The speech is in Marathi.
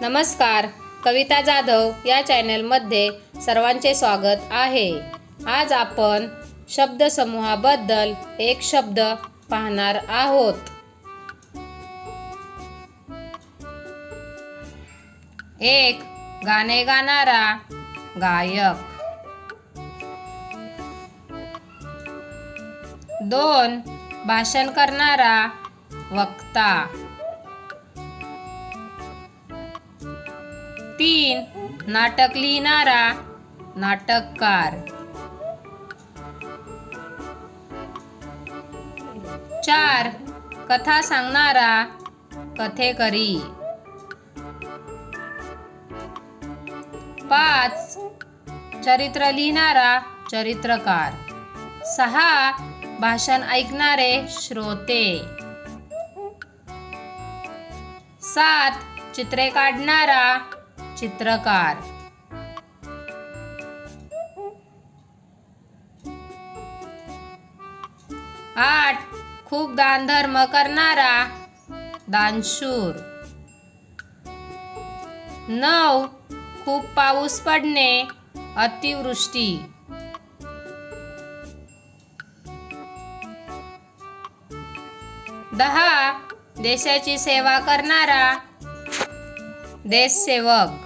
नमस्कार कविता जाधव या चॅनलमध्ये सर्वांचे स्वागत आहे. आज आपण शब्दसमूहाबद्दल एक शब्द पाहणार आहोत. एक गाणे गाणारा गायक. दोन भाषण करणारा वक्ता. तीन. नाटक लिहिणारा नाटककार. चार. कथा सांगणारा कथेकरी. पाच. चरित्र लिहिणारा चरित्रकार. सहा. भाषण ऐकणारे श्रोते. सात. चित्रे काढणारा चित्रकार. आठ खूप दानधर्म करणारा दानशूर. नऊ खूप पाऊस पडणे अतिवृष्टी. दहा देशाची सेवा करणारा देशसेवक